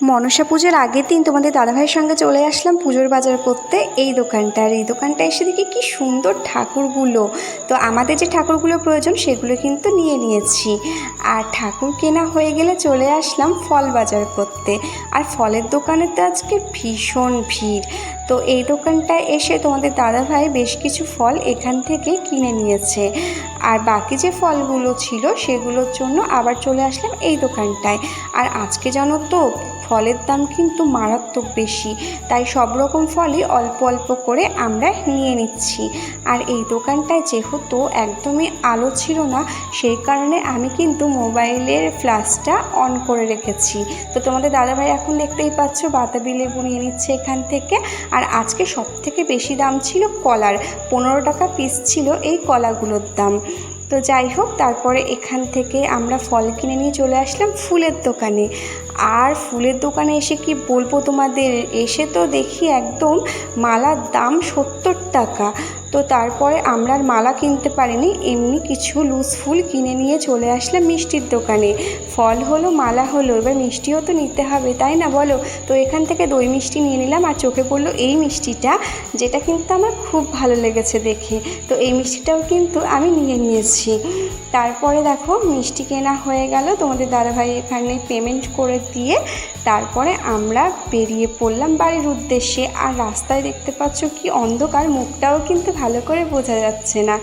মনসা পুজোর আগের দিন তোমাদের দাদাভাইয়ের সঙ্গে চলে আসলাম পুজোর বাজার করতে। এই দোকানটা আর এই দোকানটা এসে দেখি কি সুন্দর ঠাকুরগুলো। তো আমাদের যে ঠাকুরগুলো প্রয়োজন সেগুলো কিন্তু নিয়ে নিয়েছি। আর ঠাকুর কেনা হয়ে গেলে চলে আসলাম ফল বাজার করতে। আর ফলের দোকানে তো আজকে ভীষণ ভিড়। তো এই দোকানটায় এসে তোমাদের দাদাভাই বেশ কিছু ফল এখান থেকে কিনে নিয়েছে। আর বাকি যে ফলগুলো ছিল সেগুলোর জন্য আবার চলে আসলাম এই দোকানটায়। আর আজকে জানো তো, ফলের দাম কিন্তু মারাত্মক বেশি, তাই সব রকম ফলই অল্প অল্প করে আমরা নিয়ে নিচ্ছি। আর এই দোকানটায় যেহেতু একদমই আলো ছিল না, সেই কারণে আমি কিন্তু মোবাইলের ফ্ল্যাশটা অন করে রেখেছি। তো তোমাদের দাদাভাই এখন দেখতেই পাচ্ছ, বাতাবি লেবু নিয়ে নিচ্ছে এখান থেকে। আর আজকে সব থেকে বেশি দাম ছিল কলার। পনেরো টাকা পিস ছিল এই কলাগুলোর দাম। তো যাই হোক, তারপরে এখান থেকে আমরা ফল কিনে নিয়ে চলে আসলাম ফুলের দোকানে। আর ফুলের দোকানে এসে কি বলব তোমাদের? এসে তো দেখি একদম মালার দাম সত্তর টাকা। তো তারপরে আমরা মালা কিনতে পারিনি, এমনি কিছু লুজ ফুল কিনে নিয়ে চলে আসলাম মিষ্টির দোকানে। ফল হলো, মালা হলো, এবার মিষ্টিও তো নিতে হবে, তাই না বলো? তো এখান থেকে দই মিষ্টি নিয়ে নিলাম আর চোখে পড়ল এই মিষ্টিটা, যেটা কিন্তু আমার খুব ভালো লেগেছে দেখে। তো এই মিষ্টিটাও কিন্তু আমি নিয়ে নিয়েছি। তারপরে দেখো, মিষ্টি কেনা হয়ে গেল। তোমাদের দাদাভাই এখানে পেমেন্ট করে দিয়ে তারপরে আমরা বেরিয়ে পড়লাম বাড়ির উদ্দেশ্যে। আর রাস্তায় দেখতে পাচ্ছ কি অন্ধকার, মুখটাও কিন্তু ভালো করে বোঝা যাচ্ছে না।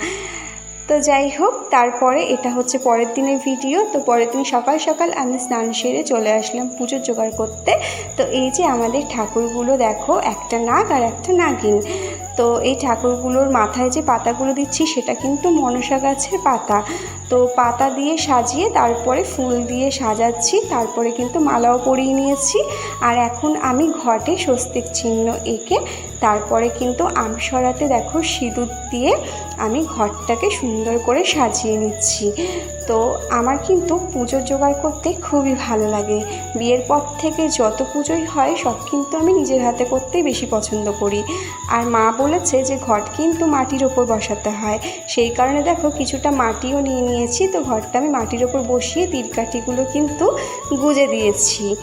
তো যাই হোক, তারপরে এটা হচ্ছে পরের দিনের ভিডিও। তো পরের দিন সকাল সকাল আমি স্নান সেরে চলে আসলাম পুজোর জোগাড় করতে। তো এই যে আমাদের ঠাকুরগুলো দেখো, একটা নাগ আর একটা নাগিন। তো এই ঠাকুরগুলোর মাথায় যে পাতাগুলো দিচ্ছি, সেটা কিন্তু মনসা গাছের পাতা। তো পাতা দিয়ে সাজিয়ে তারপরে ফুল দিয়ে সাজাচ্ছি, তারপরে কিন্তু মালাও পরিয়ে নিয়েছি। আর এখন আমি ঘটে স্বস্তিক চিহ্ন এঁকে, তারপরে কিন্তু আমসরাতে দেখো সিঁদুর দিয়ে আমি ঘরটাকে সুন্দর করে সাজিয়ে নিচ্ছি। তো আমার কিন্তু পুজোর জোগাড় করতে খুবই ভালো লাগে। বিয়ের পর থেকে যত পুজোই হয়, সব কিন্তু আমি নিজের হাতে করতেই বেশি পছন্দ করি। আর মা বলেছে যে, ঘট কিন্তু মাটির ওপর বসাতে হয়। সেই কারণে দেখো, কিছুটা মাটিও নিয়ে নিয়েছি। তো ঘরটা আমি মাটির ওপর বসিয়ে তীরকাঠিগুলো কিন্তু গুজে দিয়েছি।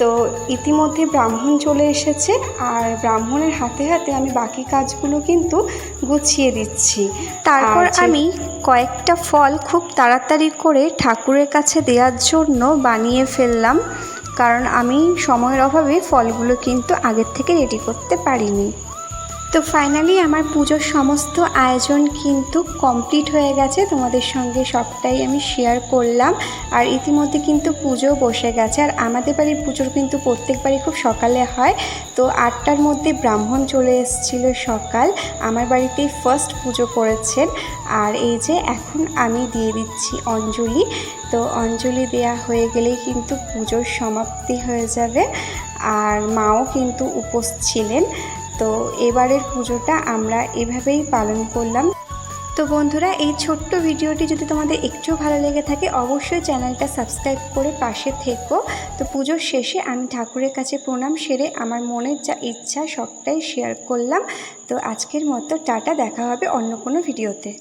তো ইতিমধ্যে ব্রাহ্মণ চলে এসেছে আর ব্রাহ্মণের হাতে হাতে আমি বাকি কাজগুলো কিন্তু গুছিয়ে দিচ্ছি। তারপর আমি কয়েকটা ফল খুব তাড়াতাড়ি করে ঠাকুরের কাছে দেওয়ার জন্য বানিয়ে ফেললাম কারণ আমি সময়ের অভাবে ফলগুলো কিন্তু আগের থেকে রেডি করতে পারিনি। তো ফাইনালি আমার পুজোর সমস্ত আয়োজন কিন্তু কমপ্লিট হয়ে গেছে। তোমাদের সঙ্গে সবটাই আমি শেয়ার করলাম। আর ইতিমধ্যে কিন্তু পুজো বসে গেছে। আর আমাদের বাড়ির পুজোর কিন্তু প্রত্যেকবারই খুব সকালে হয়। তো আটটার মধ্যে ব্রাহ্মণ চলে এসেছিল সকাল। আমার বাড়িতেই ফার্স্ট পুজো করেছেন। আর এই যে এখন আমি দিয়ে দিচ্ছি অঞ্জলি। তো অঞ্জলি দেয়া হয়ে গেলেই কিন্তু পুজোর সমাপ্তি হয়ে যাবে। আর মাও কিন্তু উপোস ছিলেন। তো এবারের পুজোটা আমরা এভাবেই পালন করলাম। তো বন্ধুরা, এই ছোট্ট ভিডিওটি যদি তোমাদের একটু ভালো লেগে থাকে, অবশ্যই চ্যানেলটা সাবস্ক্রাইব করে পাশে থেকো। তো পুজোর শেষে আমি ঠাকুরের কাছে প্রণাম সেরে আমার মনের যা ইচ্ছা সবটাই শেয়ার করলাম। তো আজকের মতো টাটা, দেখা হবে অন্য কোনো ভিডিওতে।